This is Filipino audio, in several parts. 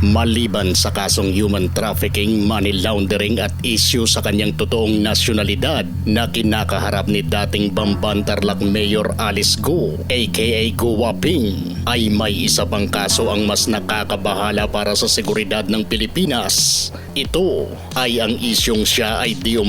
Maliban sa kasong human trafficking, money laundering at issue sa kanyang totoong nasyonalidad na kinakaharap ni dating Bamban Tarlac Mayor Alice Go aka Go Waping ay may isa pang kaso ang mas nakakabahala para sa seguridad ng Pilipinas. Ito ay ang isyong siya ay di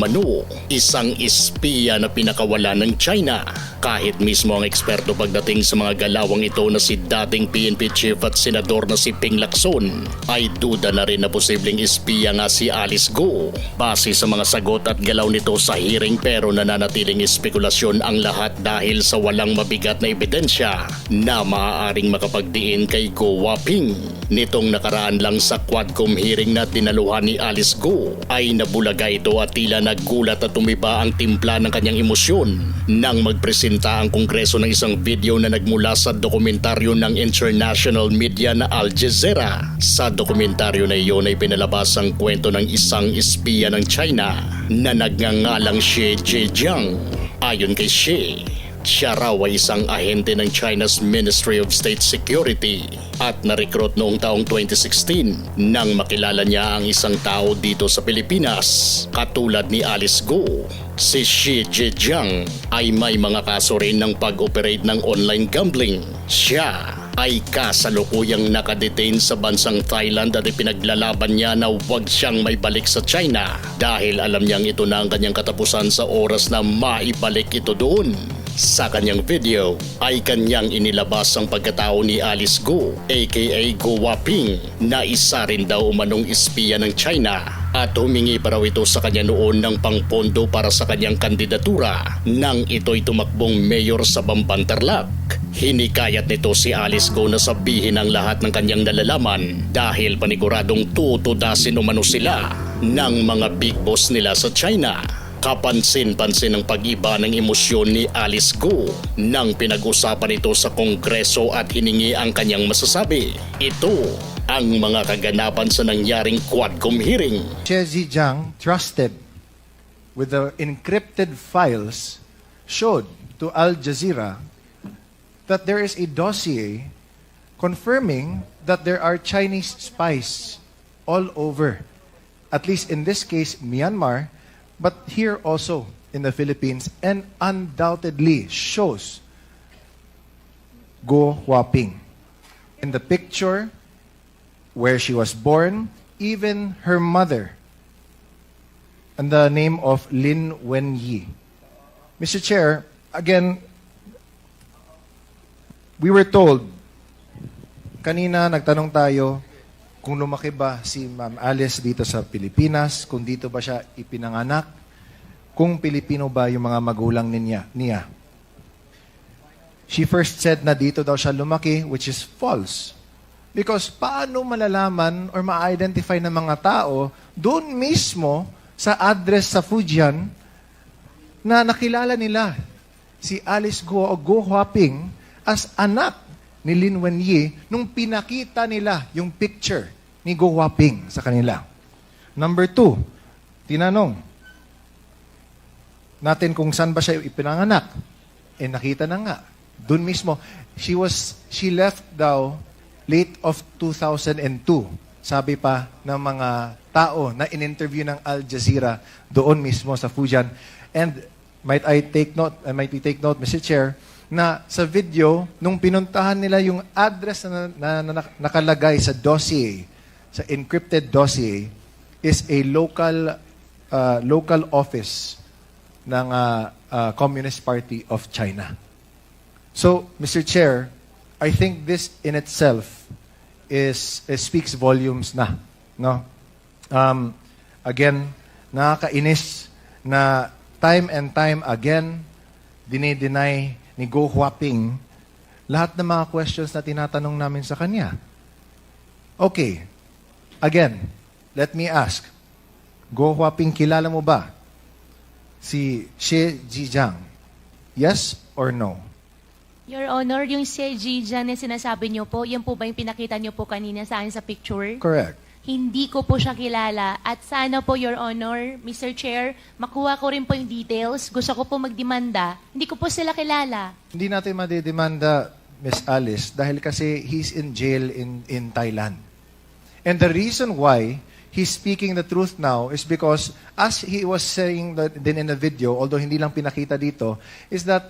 isang espiya na pinakawala ng China. Kahit mismo ang eksperto pagdating sa mga galawang ito na si dating PNP Chief at Senador na si Ping Lacson ay duda na rin na posibleng espiya nga si Alice Go. Base sa mga sagot at galaw nito sa hearing pero nananatiling espekulasyon ang lahat dahil sa walang mabigat na ebidensya na maaaring makapagdiin kay Go Waping. Nitong nakaraan lang sa Quadcom hearing na dinaluhan ni Alice Go ay nabulaga ito at tila nagulat at tumiba ang timpla ng kanyang emosyon nang magpresenta ang Kongreso ng isang video na nagmula sa dokumentaryo ng international media na Al Jazeera. Sa dokumentaryo na iyon ay pinalabas ang kwento ng isang espiya ng China na nagngangalang Xie Zhejiang. Ayon kay Xie, siya raw ay isang ahente ng China's Ministry of State Security at na-recruit noong taong 2016 nang makilala niya ang isang tao dito sa Pilipinas katulad ni Alice Go. Si Xi Zhejiang ay may mga kaso rin ng pag-operate ng online gambling. Siya ay kasalukuyang nakadetain sa bansang Thailand at ipinaglalaban niya na huwag siyang may balik sa China dahil alam niyang ito na ang kanyang katapusan sa oras na maibalik ito doon. Sa kanyang video ay kanyang inilabas ang pagkatao ni Alice Go aka Go Waping na isa rin daw umanong espiya ng China at humingi pa raw ito sa kanya noon ng pangpondo para sa kanyang kandidatura nang ito'y tumakbong mayor sa Bambantarlac. Hinikayat nito si Alice Go na sabihin ang lahat ng kanyang nalalaman dahil paniguradong tutudasin umano sila ng mga big boss nila sa China. Kapansin-pansin ang pag-iba ng emosyon ni Alice Go nang pinag-usapan ito sa Kongreso at hiningi ang kanyang masasabi. Ito ang mga kaganapan sa nangyaring Quadcom hearing. Xie Zhejiang trusted with the encrypted files showed to Al Jazeera that there is a dossier confirming that there are Chinese spies all over, at least in this case, Myanmar, but here also in the Philippines, and undoubtedly shows Go Huaping. In the picture, where she was born, even her mother, and the name of Lin Wenyi. Mr. Chair, again, we were told, kanina nagtanong tayo kung lumaki ba si Ma'am Alice dito sa Pilipinas, kung dito ba siya ipinanganak, kung Pilipino ba yung mga magulang niya. niya. She first said na dito daw siya lumaki, which is false. Because paano malalaman or ma-identify ng mga tao doon mismo sa address sa Fujian na nakilala nila si Alice Go o Go Huaping as anak ni Lin Wenyi nung pinakita nila yung picture ni Go Huaping sa kanila. Number two, tinanong natin kung saan ba siya ipinanganak. Eh nakita na nga. Doon mismo, she was, she left daw late of 2002. Sabi pa ng mga tao na in-interview ng Al Jazeera doon mismo sa Fujian. And might I take note, uh, might we take note, Mr. Chair, na sa video, nung pinuntahan nila yung address na, na, na nakalagay sa dossier, sa encrypted dossier, is a local uh, local office ng uh, uh, Communist Party of China. So, Mr. Chair, I think this in itself is, is speaks volumes na, no? Um, again, nakakainis na time and time again dinideny ni Go Huaping lahat ng mga questions na tinatanong namin sa kanya. Okay. Again, let me ask. Go Huaping, kilala mo ba si Xie Zhejiang? Yes or no? Your Honor, yung si Jijan na sinasabi niyo po, yan po ba yung pinakita niyo po kanina sa akin sa picture? Correct. Hindi ko po siya kilala. At sana po, Your Honor, Mr. Chair, makuha ko rin po yung details. Gusto ko po magdemanda. Hindi ko po sila kilala. Hindi natin madidemanda, Miss Alice, dahil kasi he's in jail in, in Thailand. And the reason why he's speaking the truth now is because, as he was saying that din in the video, although hindi lang pinakita dito, is that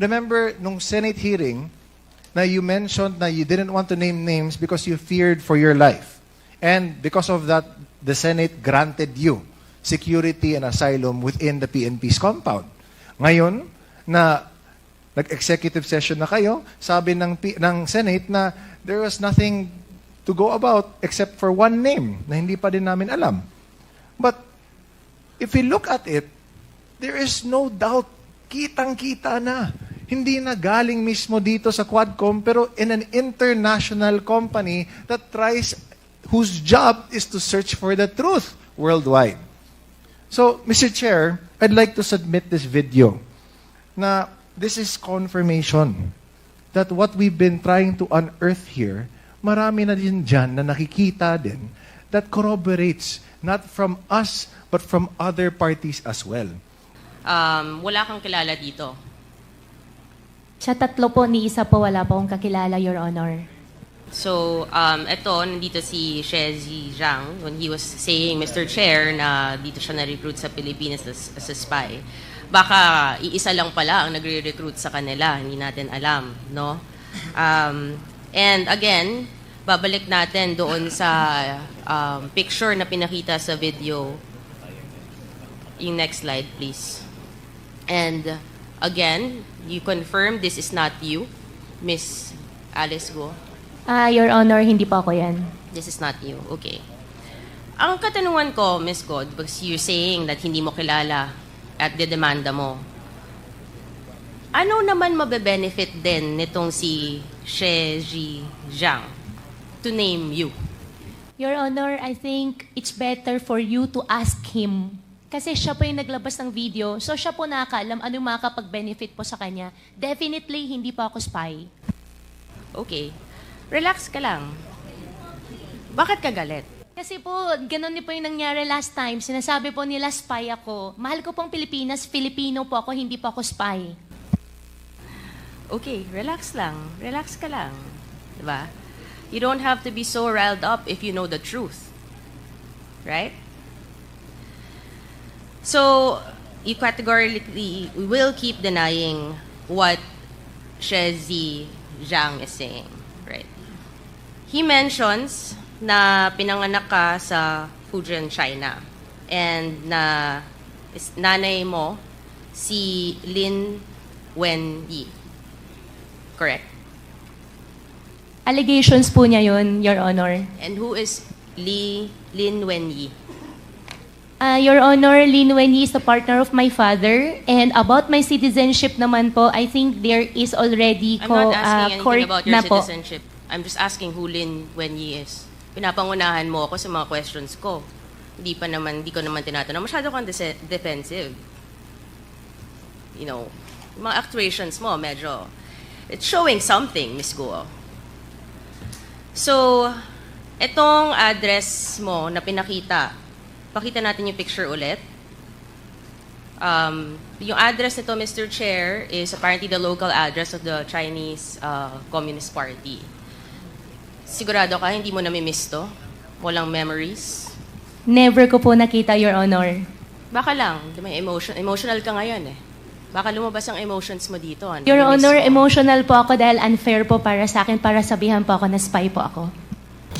Remember, nung Senate hearing, na you mentioned na you didn't want to name names because you feared for your life. And because of that, the Senate granted you security and asylum within the PNP's compound. Ngayon, na nag-executive session na kayo, sabi ng, P- ng Senate na there was nothing to go about except for one name na hindi pa din namin alam. But if we look at it, there is no doubt, kitang-kita na. Hindi na galing mismo dito sa Quadcom, pero in an international company that tries, whose job is to search for the truth worldwide. So, Mr. Chair, I'd like to submit this video na this is confirmation that what we've been trying to unearth here, marami na din dyan na nakikita din that corroborates not from us but from other parties as well. Um, wala kang kilala dito. Siya tatlo po, ni isa po wala po akong kakilala, Your Honor. So, um, ito, nandito si Shezi Zhang when he was saying, Mr. Chair, na dito siya na-recruit sa Pilipinas as, as a spy. Baka iisa lang pala ang nagre-recruit sa kanila, hindi natin alam, no? Um, and again, babalik natin doon sa um, picture na pinakita sa video. Yung next slide, please. And again, you confirm this is not you, Miss Alice Go. Ah, Your Honor, hindi po ako yan. This is not you. Okay. Ang katanungan ko, Miss God, because you're saying that hindi mo kilala at dedemanda mo, ano naman mabe-benefit din nitong si She Ji Zhang to name you? Your Honor, I think it's better for you to ask him. Kasi siya po yung naglabas ng video, so siya po nakakaalam ano yung makakapag-benefit po sa kanya. Definitely, hindi po ako spy. Okay. Relax ka lang. Bakit ka galit? Kasi po, ganun din po yung nangyari last time. Sinasabi po nila spy ako. Mahal ko pong Pilipinas, Filipino po ako, hindi po ako spy. Okay, relax lang. Relax ka lang. Diba? You don't have to be so riled up if you know the truth. Right? So, you categorically will keep denying what Shezi Zhang is saying. Right? He mentions na pinanganak ka sa Fujian, China. And na is, nanay mo si Lin Wenyi. Correct. Allegations po niya yun, Your Honor. And who is Li Lin Wenyi? Ah, Your Honor, Lin Wenyi is the partner of my father. And about my citizenship naman po, I think there is already I'm ko, not asking court anything about your na po. citizenship. I'm just asking who Lin Wenyi is. Pinapangunahan mo ako sa mga questions ko. Hindi pa naman, hindi ko naman tinatanong. Masyado kang dese- defensive. You know, yung mga actuations mo, medyo, it's showing something, Miss Guo. So, etong address mo na pinakita, pakita natin yung picture ulit. Um, yung address nito, Mr. Chair, is apparently the local address of the Chinese uh, Communist Party. Sigurado ka, hindi mo nami-miss to? Walang memories? Never ko po nakita, Your Honor. Baka lang, may emotion, emotional ka ngayon eh. Baka lumabas ang emotions mo dito. Ano, Your nami-miss Honor, mo. emotional po ako dahil unfair po para sa akin para sabihan po ako na spy po ako.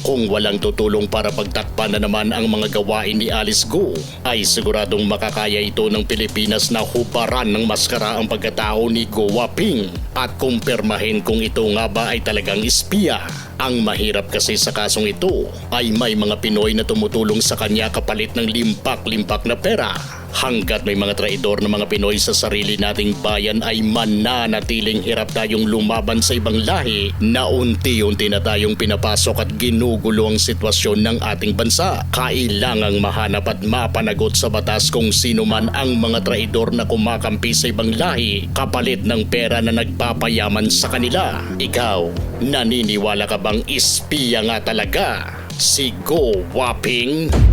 Kung walang tutulong para pagtakpan na naman ang mga gawain ni Alice Go, ay siguradong makakaya ito ng Pilipinas na hubaran ng maskara ang pagkatao ni Go Waping at kumpirmahin kung ito nga ba ay talagang espiya Ang mahirap kasi sa kasong ito ay may mga Pinoy na tumutulong sa kanya kapalit ng limpak-limpak na pera. Hanggat may mga traidor na mga Pinoy sa sarili nating bayan ay mananatiling hirap tayong lumaban sa ibang lahi na unti-unti na tayong pinapasok at ginugulo ang sitwasyon ng ating bansa. Kailangang mahanap at mapanagot sa batas kung sino man ang mga traidor na kumakampi sa ibang lahi kapalit ng pera na nagpapayaman sa kanila. Ikaw, naniniwala ka bang espiya nga talaga? Si Go Waping?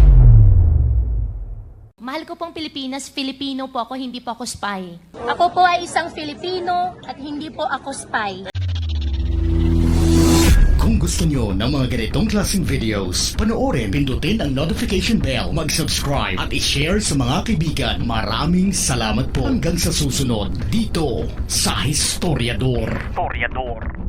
Mahal ko pong Pilipinas, Filipino po ako, hindi po ako spy. Ako po ay isang Filipino at hindi po ako spy. Kung gusto nyo ng mga ganitong klaseng videos, panoorin, pindutin ang notification bell, mag-subscribe at i-share sa mga kaibigan. Maraming salamat po hanggang sa susunod dito sa Historiador. Historiador.